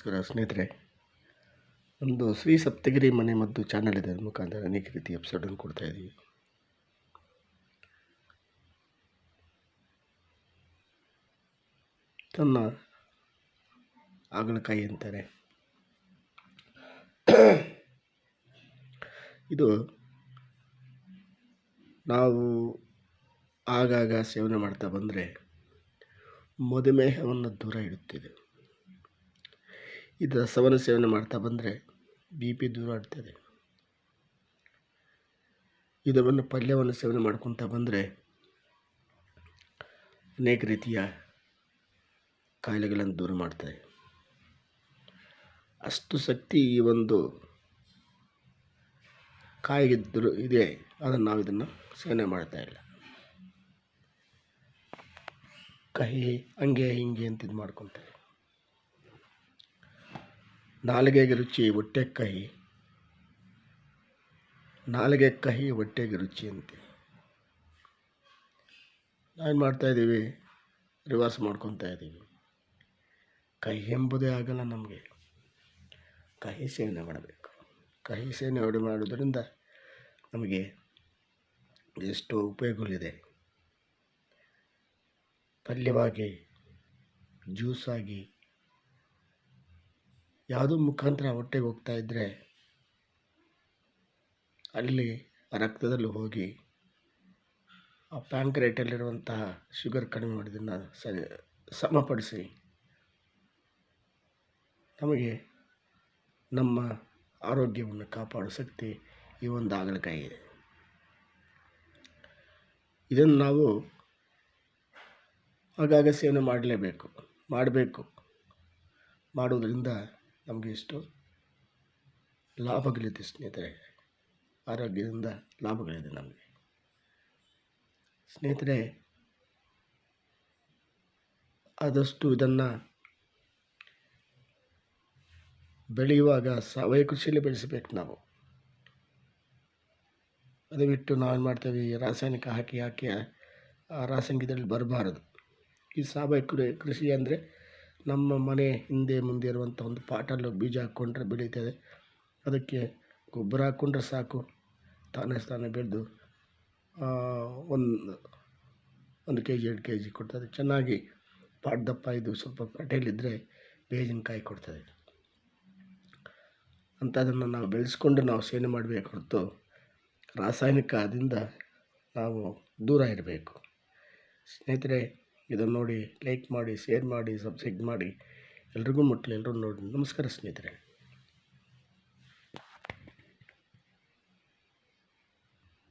ನಮಸ್ಕಾರ ಸ್ನೇಹಿತರೆ. ಒಂದು ಶ್ರೀ ಸಪ್ತಗಿರಿ ಮನೆ ಮದ್ದು ಚಾನಲ್ ಇದೆ. ಮುಖಾಂತರ ಅನೇಕ ರೀತಿ ಕೊಡ್ತಾ ಇದ್ದೀವಿ ತನ್ನ ಹಾಗಲಕಾಯಿ ಅಂತಾರೆ. ಇದು ನಾವು ಆಗಾಗ ಸೇವನೆ ಮಾಡ್ತಾ ಬಂದರೆ ಮಧುಮೇಹವನ್ನು ದೂರ ಇಡುತ್ತಿದೆ. ಇದು ರಸವನ್ನು ಸೇವನೆ ಮಾಡ್ತಾ ಬಂದರೆ ಬಿ ಪಿ ದೂರ ಆಡ್ತದೆ ಇದನ್ನು ಪಲ್ಯವನ್ನು ಸೇವನೆ ಮಾಡ್ಕೊತಾ ಬಂದರೆ ಅನೇಕ ರೀತಿಯ ಕಾಯಿಲೆಗಳನ್ನು ದೂರ ಮಾಡ್ತದೆ. ಅಷ್ಟು ಶಕ್ತಿ ಈ ಒಂದು ಕಾಯಿಗೆ ಇದೆ ಅದನ್ನು ನಾವು ಇದನ್ನು ಸೇವನೆ ಮಾಡ್ತಾ ಇಲ್ಲ. ಕಹಿ, ಹಂಗೆ, ಹಿಂಗೆ ಅಂತ ಇದು ಮಾಡ್ಕೊತಾರೆ ನಾಲಿಗೆಗೆ ರುಚಿ, ಹೊಟ್ಟೆ ಕಹಿ. ನಾಲಿಗೆ ಕಹಿ, ಹೊಟ್ಟೆಗೆ ರುಚಿ ಅಂತೆ. ನಾವೇನು ಮಾಡ್ತಾಯಿದ್ದೀವಿ ರಿವರ್ಸ್ ಮಾಡ್ಕೊತಾ ಇದ್ದೀವಿ. ಕಹಿ ಎಂಬುದೇ ಆಗಲ್ಲ ನಮಗೆ. ಕಹಿ ಸೇವನೆ ಮಾಡಬೇಕು. ಕಹಿ ಸೇವನೆ ಮಾಡೋದರಿಂದ ನಮಗೆ ಎಷ್ಟೋ ಉಪಯೋಗಗಳಿದೆ. ಪಲ್ಯವಾಗಿ, ಜ್ಯೂಸಾಗಿ ಯಾವುದೋ ಮುಖಾಂತರ ಹೊಟ್ಟೆಗೆ ಹೋಗ್ತಾ ಇದ್ದರೆ ಅಲ್ಲಿ ರಕ್ತದಲ್ಲಿ ಹೋಗಿ ಆ ಪ್ಯಾಂಕ್ರೇಟಲ್ಲಿರುವಂತಹ ಶುಗರ್ ಕಡಿಮೆ ಮಾಡೋದನ್ನು ಸರಿ ಸಮಪಡಿಸಿ ನಮಗೆ ನಮ್ಮ ಆರೋಗ್ಯವನ್ನು ಕಾಪಾಡೋ ಶಕ್ತಿ ಈ ಒಂದು ಹಾಗಲಕಾಯಿ ಇದೆ. ಇದನ್ನು ನಾವು ಆಗಾಗ ಸೇವನೆ ಮಾಡಲೇಬೇಕು, ಮಾಡಬೇಕು. ಮಾಡುವುದರಿಂದ ನಮಗೆ ಇಷ್ಟು ಲಾಭಗಳಿದೆ ಸ್ನೇಹಿತರೆ. ಆರೋಗ್ಯದಿಂದ ಲಾಭಗಳಿದೆ ನಮಗೆ. ಸ್ನೇಹಿತರೆ, ಆದಷ್ಟು ಇದನ್ನು ಬೆಳೆಯುವಾಗ ಸಾವಯವ ಕೃಷಿಯಲ್ಲಿ ಬೆಳೆಸಬೇಕು ನಾವು. ಅದು ಬಿಟ್ಟು ನಾವೇನು ಮಾಡ್ತೇವೆ ರಾಸಾಯನಿಕ ಹಾಕಿ ಹಾಕಿ ಆ ರಾಸಾಯನಿಕದಲ್ಲಿ ಬರಬಾರದು. ಈ ಸಾವಯವ ಕೃಷಿ ಅಂದರೆ ನಮ್ಮ ಮನೆ ಹಿಂದೆ ಮುಂದೆ ಇರುವಂಥ ಒಂದು ಪಾಟಲ್ಲಿ ಬೀಜ ಹಾಕ್ಕೊಂಡ್ರೆ ಬೆಳೀತದೆ. ಅದಕ್ಕೆ ಗೊಬ್ಬರ ಹಾಕ್ಕೊಂಡ್ರೆ ಸಾಕು. ತಾನೇ ತಾನೇ ಬೆಳೆದು ಒಂದು ಒಂದು ಕೆ ಜಿ ಎರಡು ಕೆ ಜಿ ಕೊಡ್ತದೆ. ಚೆನ್ನಾಗಿ ಪಾಟ್ ದಪ್ಪ ಇದು ಸ್ವಲ್ಪ ಪಟೇಲಿದ್ದರೆ ಬೇಜಿನಕಾಯಿ ಕೊಡ್ತದೆ. ಅಂಥದನ್ನು ನಾವು ಬೆಳೆಸ್ಕೊಂಡು ನಾವು ಸೇವನೆ ಮಾಡಬೇಕು ಹೊರತು ರಾಸಾಯನಿಕದಿಂದ ನಾವು ದೂರ ಇರಬೇಕು. ಸ್ನೇಹಿತರೆ ಇದನ್ನು ನೋಡಿ ಲೈಕ್ ಮಾಡಿ ಶೇರ್ ಮಾಡಿ ಸಬ್ಸ್ಕ್ರೈಬ್ ಮಾಡಿ. ಎಲ್ರಿಗೂ ಮುಟ್ಟಲಿ ಎಲ್ಲರೂ ನೋಡಿ. ನಮಸ್ಕಾರ ಸ್ನೇಹಿತರೆ.